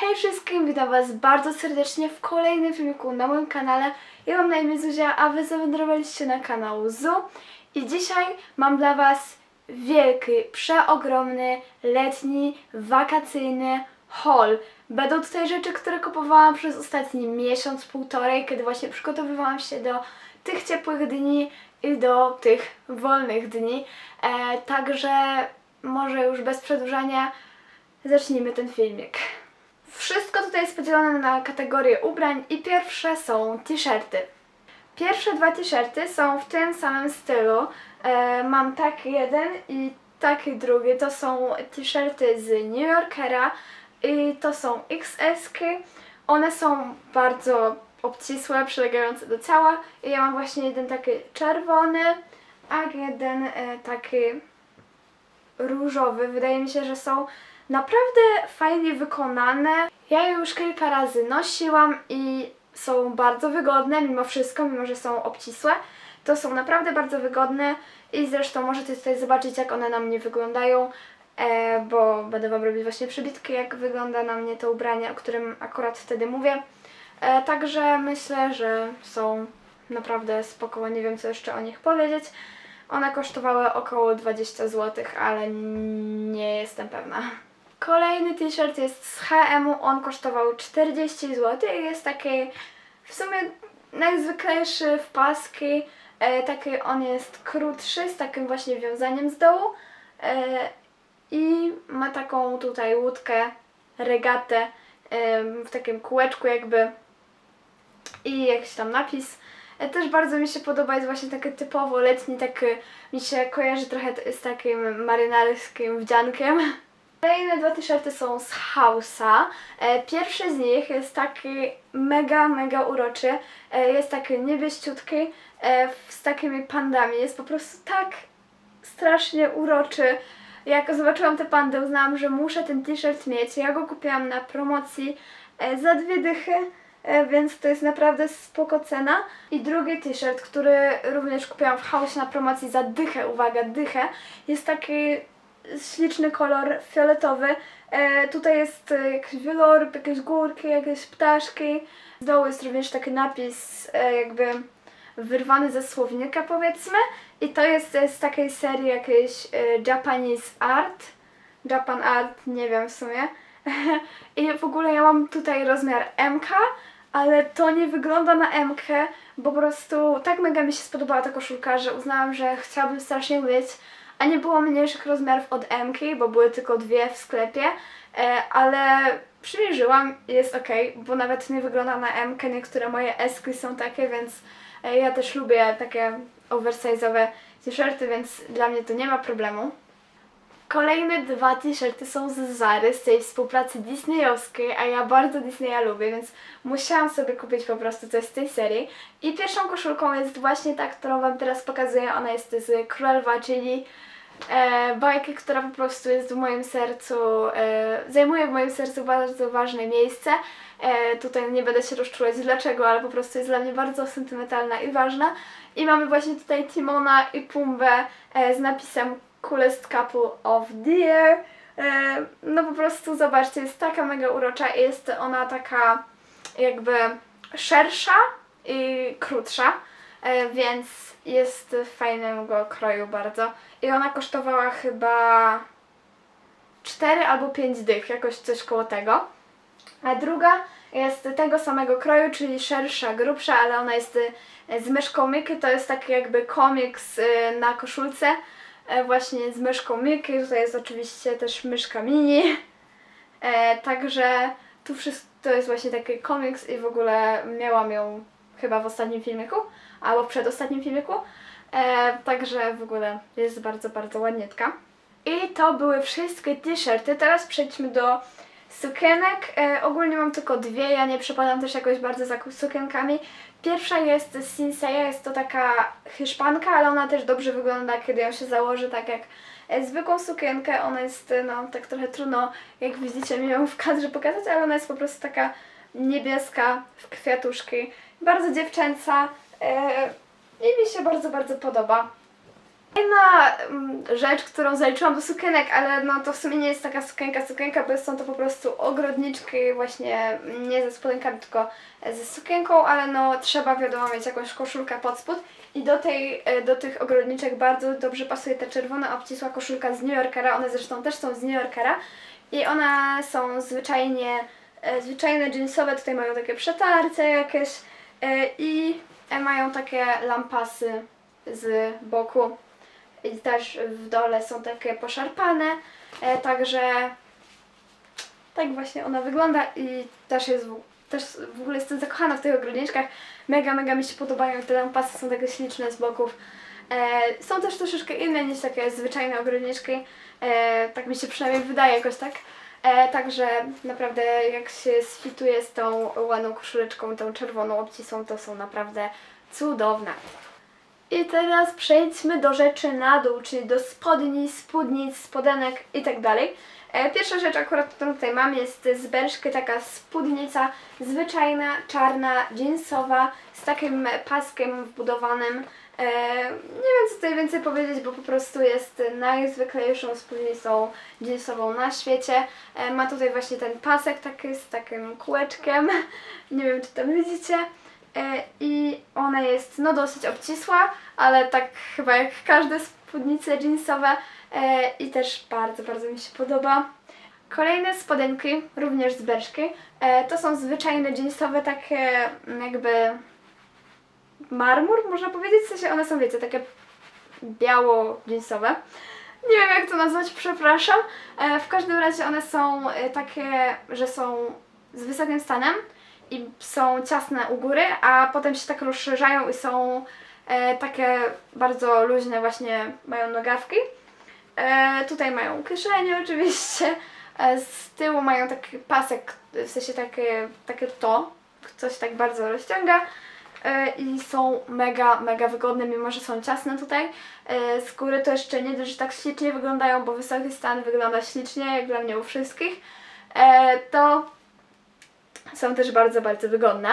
Hej wszystkim, witam was bardzo serdecznie w kolejnym filmiku na moim kanale. Ja mam na imię Zuzia, a wy zawędrowaliście na kanał Zu. I dzisiaj mam dla was wielki, przeogromny, letni, wakacyjny haul. Będą tutaj rzeczy, które kupowałam przez ostatni miesiąc, półtorej, kiedy właśnie przygotowywałam się do tych ciepłych dni i do tych wolnych dni. E, także może już bez przedłużania zacznijmy ten filmik. Wszystko tutaj jest podzielone na kategorie ubrań i pierwsze są t-shirty. Pierwsze dwa t-shirty są w tym samym stylu. E, mam taki jeden i taki drugi. To są t-shirty z New Yorkera i to są XS-ky. One są bardzo obcisłe, przylegające do ciała. I ja mam właśnie jeden taki czerwony, a jeden e, taki różowy. Wydaje mi się, że są naprawdę fajnie wykonane. Ja je już kilka razy nosiłam i są bardzo wygodne mimo wszystko, mimo że są obcisłe. To są naprawdę bardzo wygodne i zresztą możecie tutaj zobaczyć jak one na mnie wyglądają, e, bo będę Wam robić właśnie przybitki jak wygląda na mnie to ubranie, o którym akurat wtedy mówię. E, także myślę, że są naprawdę spoko, nie wiem co jeszcze o nich powiedzieć. One kosztowały około 20 zł, ale nie jestem pewna. Kolejny t-shirt jest z H&M-u, on kosztował 40 zł jest taki w sumie najzwyklejszy w paski. E, taki on jest krótszy, z takim właśnie wiązaniem z dołu e, i ma taką tutaj łódkę, regatę e, w takim kółeczku jakby i jakiś tam napis. E, Też bardzo mi się podoba, jest właśnie taki typowo letni, taki mi się kojarzy trochę z takim marynarskim wdziankiem. Kolejne dwa t-shirty są z Hausa. E, Pierwszy z nich jest taki mega, mega uroczy. E, Jest taki niebieściutki e, z takimi pandami. Jest po prostu tak strasznie uroczy. Jak zobaczyłam te pandy, uznałam, że muszę ten t-shirt mieć. Ja go kupiłam na promocji za dwie dychy, więc to jest naprawdę spoko cena. I drugi t-shirt, który również kupiłam w House na promocji za dychę, uwaga, dychę, jest taki śliczny kolor fioletowy. E, tutaj jest e, jakiś wielorób, jakieś górki, jakieś ptaszki. Z dołu jest również taki napis e, jakby wyrwany ze słownika powiedzmy. I to jest e, z takiej serii jakiejś e, Japanese Art. Japan Art, nie wiem w sumie. I w ogóle ja mam tutaj rozmiar MK, ale to nie wygląda na MK, bo po prostu tak mega mi się spodobała ta koszulka, że uznałam, że chciałabym strasznie mieć, a nie było mniejszych rozmiarów od MK, bo były tylko dwie w sklepie, e, ale przymierzyłam jest ok, bo nawet nie wygląda na MK, niektóre moje eski są takie, więc e, ja też lubię takie oversize'owe t-shirty, więc dla mnie to nie ma problemu. Kolejne dwa t-shirty są z Zary, z tej współpracy disneyowskiej, a ja bardzo Disneya lubię, więc musiałam sobie kupić po prostu coś z tej serii. I pierwszą koszulką jest właśnie ta, którą Wam teraz pokazuję. Ona jest z Królwa, czyli e, bajki, która po prostu jest w moim sercu, e, zajmuje w moim sercu bardzo ważne miejsce. E, tutaj nie będę się rozczulać dlaczego, ale po prostu jest dla mnie bardzo sentymentalna i ważna. I mamy właśnie tutaj Timona i Pumbę z napisem Coolest Couple of the Year. No po prostu zobaczcie, jest taka mega urocza i jest ona taka jakby szersza i krótsza, więc jest fajnego kroju bardzo. I ona kosztowała chyba 4 albo 5 dych, jakoś coś koło tego. A druga jest tego samego kroju, czyli szersza, grubsza, ale ona jest e, z myszką Mickey. To jest taki jakby komiks e, na koszulce, e, właśnie z myszką Mickey. Tutaj jest oczywiście też myszka mini. E, także tu wszystko to jest właśnie taki komiks i w ogóle miałam ją chyba w ostatnim filmiku, albo w przedostatnim filmiku. E, także w ogóle jest bardzo, bardzo ładnietka. I to były wszystkie t-shirty. Teraz przejdźmy do sukienek. E, ogólnie mam tylko dwie, ja nie przepadam też jakoś bardzo za sukienkami. Pierwsza jest Sinseya, jest to taka hiszpanka, ale ona też dobrze wygląda, kiedy ją się założy, tak jak e, zwykłą sukienkę. Ona jest, e, no tak trochę trudno, jak widzicie, mi ją w kadrze pokazać, ale ona jest po prostu taka niebieska w kwiatuszki. Bardzo dziewczęca i mi się bardzo, bardzo podoba. Jedna mm, rzecz, którą zaliczyłam do sukienek, ale no to w sumie nie jest taka sukienka, sukienka, bo są to po prostu ogrodniczki właśnie nie ze spodenkami, tylko ze sukienką, ale no trzeba wiadomo mieć jakąś koszulkę pod spód. I do, tej, e, do tych ogrodniczek bardzo dobrze pasuje ta czerwona obcisła koszulka z New Yorkera, one zresztą też są z New Yorkera. I one są zwyczajnie, e, zwyczajne jeansowe, tutaj mają takie przetarce jakieś e, i e, mają takie lampasy z boku i też w dole są takie poszarpane, e, także tak właśnie ona wygląda i też jest też w ogóle jestem zakochana w tych ogrodniczkach. Mega, mega mi się podobają, te lampasy są takie śliczne z boków. E, są też troszeczkę inne niż takie zwyczajne ogrodniczki, e, tak mi się przynajmniej wydaje jakoś tak. E, także naprawdę jak się sfituje z tą ładną koszuleczką, tą czerwoną obcisą, to są naprawdę cudowne. I teraz przejdźmy do rzeczy na dół, czyli do spodni, spódnic, spodenek i tak. E, Pierwsza rzecz akurat, którą tutaj mam jest z Berszky taka spódnica zwyczajna, czarna, jeansowa, z takim paskiem wbudowanym. E, Nie wiem co tutaj więcej powiedzieć, bo po prostu jest najzwyklejszą spódnicą jeansową na świecie. E, Ma tutaj właśnie ten pasek taki z takim kółeczkiem. Nie wiem czy tam widzicie. E, I ona jest no dosyć obcisła, ale tak chyba jak każde spódnice jeansowe i też bardzo, bardzo mi się podoba. Kolejne spodenki, również z Berszki, e, to są zwyczajne jeansowe, takie jakby marmur, można powiedzieć, w sensie one są, wiecie, takie biało-jeansowe. Nie wiem jak to nazwać, przepraszam. E, w każdym razie one są e, takie, że są z wysokim stanem i są ciasne u góry, a potem się tak rozszerzają i są e, takie bardzo luźne, właśnie mają nogawki. E, tutaj mają kieszenie oczywiście. E, z tyłu mają taki pasek, w sensie takie, takie to, coś tak bardzo rozciąga. E, I są mega, mega wygodne, mimo że są ciasne tutaj. E, z góry to jeszcze nie dość, że tak ślicznie wyglądają, bo wysoki stan wygląda ślicznie, jak dla mnie u wszystkich. E, to są też bardzo, bardzo wygodne.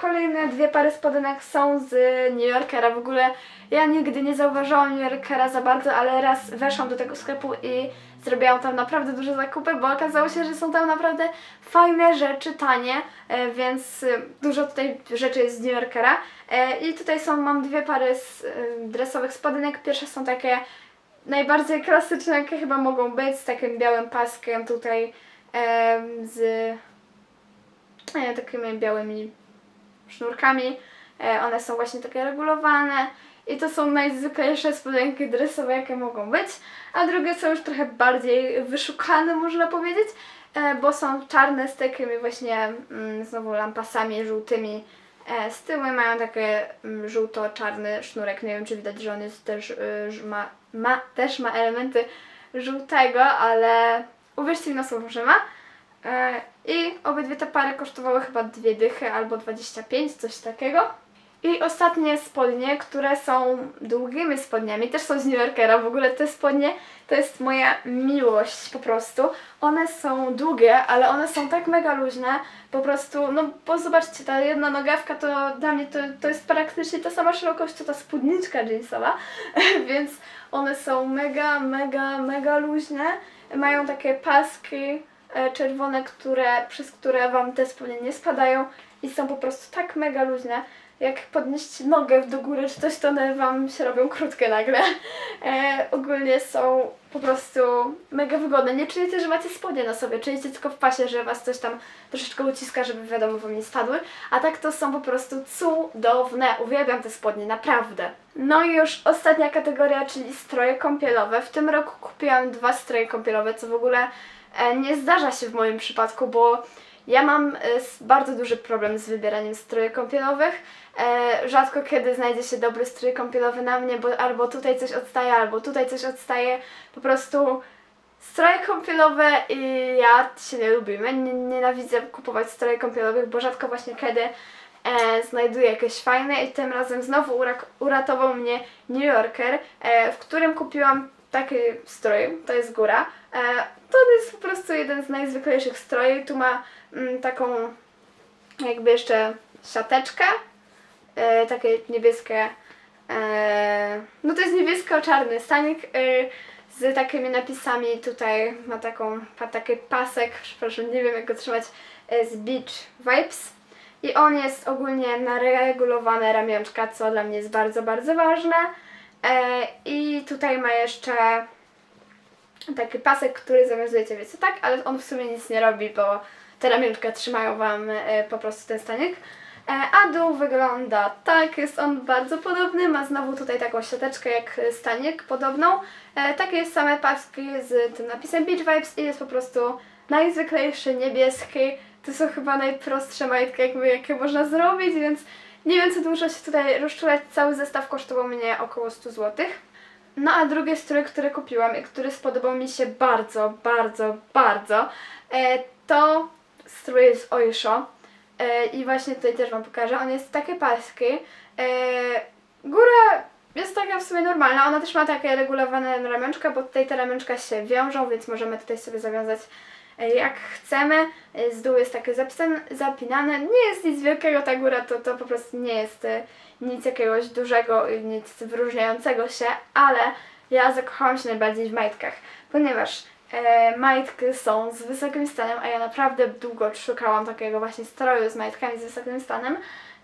Kolejne dwie pary spodenek są z New Yorkera. W ogóle ja nigdy nie zauważyłam New Yorkera za bardzo, ale raz weszłam do tego sklepu i zrobiłam tam naprawdę duże zakupy, bo okazało się, że są tam naprawdę fajne rzeczy, tanie, e, więc e, dużo tutaj rzeczy jest z New Yorkera. E, I tutaj są, mam dwie pary z, dresowych spodenek. Pierwsze są takie najbardziej klasyczne, jakie chyba mogą być, z takim białym paskiem tutaj z takimi białymi sznurkami. One są właśnie takie regulowane i to są najzwyklejsze spodenki dresowe, jakie mogą być. A drugie są już trochę bardziej wyszukane, można powiedzieć, e, bo są czarne z takimi właśnie mm, znowu lampasami żółtymi e, z tyłu mają takie mm, żółto-czarny sznurek. Nie wiem, czy widać, że on jest też, y, ma, ma, też ma elementy żółtego, ale uwierzcie mi na słowo, że ma. E, I obydwie te pary kosztowały chyba dwie dychy albo 25, coś takiego. I ostatnie spodnie, które są długimi spodniami, też są z New Yorkera. W ogóle te spodnie to jest moja miłość po prostu. One są długie, ale one są tak mega luźne. Po prostu, no bo zobaczcie, ta jedna nogawka to dla mnie to, to jest praktycznie ta sama szerokość, co ta spódniczka jeansowa. Więc one są mega, mega, mega luźne. Mają takie paski e, czerwone, które, przez które Wam te spodnie nie spadają i są po prostu tak mega luźne. Jak podnieść nogę do góry czy coś, to one Wam się robią krótkie nagle. E, ogólnie są po prostu mega wygodne. Nie czujecie, że macie spodnie na sobie, czujecie tylko w pasie, że Was coś tam troszeczkę uciska, żeby wiadomo Wam nie spadły. A tak to są po prostu cudowne. Uwielbiam te spodnie, naprawdę. No i już ostatnia kategoria, czyli stroje kąpielowe. W tym roku kupiłam dwa stroje kąpielowe, co w ogóle e, nie zdarza się w moim przypadku, bo ja mam e, bardzo duży problem z wybieraniem strojów kąpielowych. E, rzadko kiedy znajdzie się dobry strój kąpielowy na mnie, bo albo tutaj coś odstaje, albo tutaj coś odstaje. Po prostu stroje kąpielowe i ja się nie lubimy. Nie, nienawidzę kupować strojów kąpielowych, bo rzadko właśnie kiedy e, znajduję jakieś fajne i tym razem znowu uratował mnie New Yorker, e, w którym kupiłam taki strój, to jest góra. E, to jest po prostu jeden z najzwyklejszych strojów. Tu ma mm, taką jakby jeszcze siateczkę, e, takie niebieskie E, no to jest niebiesko-czarny stanik e, z takimi napisami. Tutaj ma taką, ma taki pasek, przepraszam, nie wiem jak go trzymać, e, z Beach Vibes. I on jest ogólnie na regulowane ramionczka, co dla mnie jest bardzo, bardzo ważne. E, I tutaj ma jeszcze taki pasek, który zawiązujecie, wiecie, tak, ale on w sumie nic nie robi, bo te ramionczka trzymają Wam e, po prostu ten stanik. E, a dół wygląda tak, jest on bardzo podobny, ma znowu tutaj taką siateczkę jak stanik podobną. E, takie same paski z tym napisem Beach Vibes i jest po prostu najzwyklejszy niebieski. To są chyba najprostsze majtki, jakby, jakie można zrobić, więc nie wiem co dużo się tutaj rozczulać. Cały zestaw kosztował mnie około 100 zł. No a drugi strój, który kupiłam i który spodobał mi się bardzo, bardzo, bardzo, e, to strój z Oysho. E, I właśnie tutaj też Wam pokażę. On jest takie paski. E, góra jest taka w sumie normalna. Ona też ma takie regulowane ramionczka, bo tutaj te ramionczka się wiążą, więc możemy tutaj sobie zawiązać jak chcemy. E, Z dół jest takie zapinane. Nie jest nic wielkiego ta góra, to, to po prostu nie jest e, nic jakiegoś dużego, nic wyróżniającego się, ale ja zakochałam się najbardziej w majtkach, ponieważ e, majtki są z wysokim stanem, a ja naprawdę długo szukałam takiego właśnie stroju z majtkami z wysokim stanem,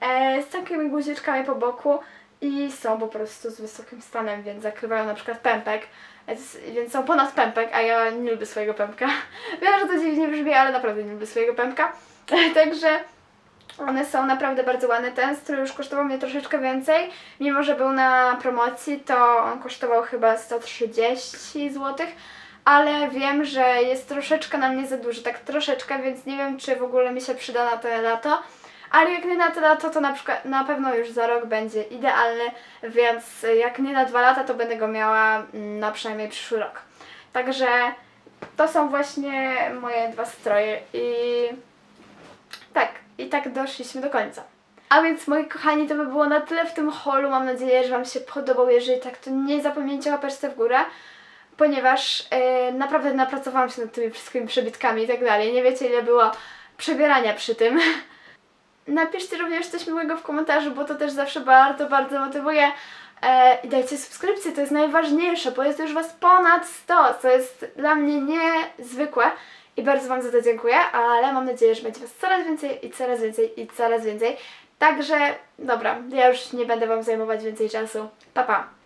e, z takimi guziczkami po boku i są po prostu z wysokim stanem, więc zakrywają na przykład pępek, więc, więc są ponad pępek, a ja nie lubię swojego pępka. Wiem, że to dziwnie brzmi, ale naprawdę nie lubię swojego pępka, także one są naprawdę bardzo ładne. Ten strój już kosztował mnie troszeczkę więcej. Mimo, że był na promocji, to on kosztował chyba 130 zł. Ale wiem, że jest troszeczkę na mnie za duży, tak troszeczkę, więc nie wiem, czy w ogóle mi się przyda na to lato. Ale jak nie na to lato, to na przykład na pewno już za rok będzie idealny, więc jak nie na dwa lata, to będę go miała mm, na przynajmniej przyszły rok. Także to są właśnie moje dwa stroje i tak, i tak doszliśmy do końca. A więc moi kochani, to by było na tyle w tym holu. Mam nadzieję, że Wam się podobał. Jeżeli tak, to nie zapomnijcie łapeczce w górę, ponieważ e, naprawdę napracowałam się nad tymi wszystkimi przebitkami i tak dalej. Nie wiecie, ile było przebierania przy tym. Napiszcie również coś miłego w komentarzu, bo to też zawsze bardzo, bardzo motywuje. E, I dajcie subskrypcję, to jest najważniejsze, bo jest już Was ponad 100, co jest dla mnie niezwykłe. I bardzo Wam za to dziękuję, ale mam nadzieję, że będzie Was coraz więcej i coraz więcej i coraz więcej. Także, dobra, ja już nie będę Wam zajmować więcej czasu. Pa, pa!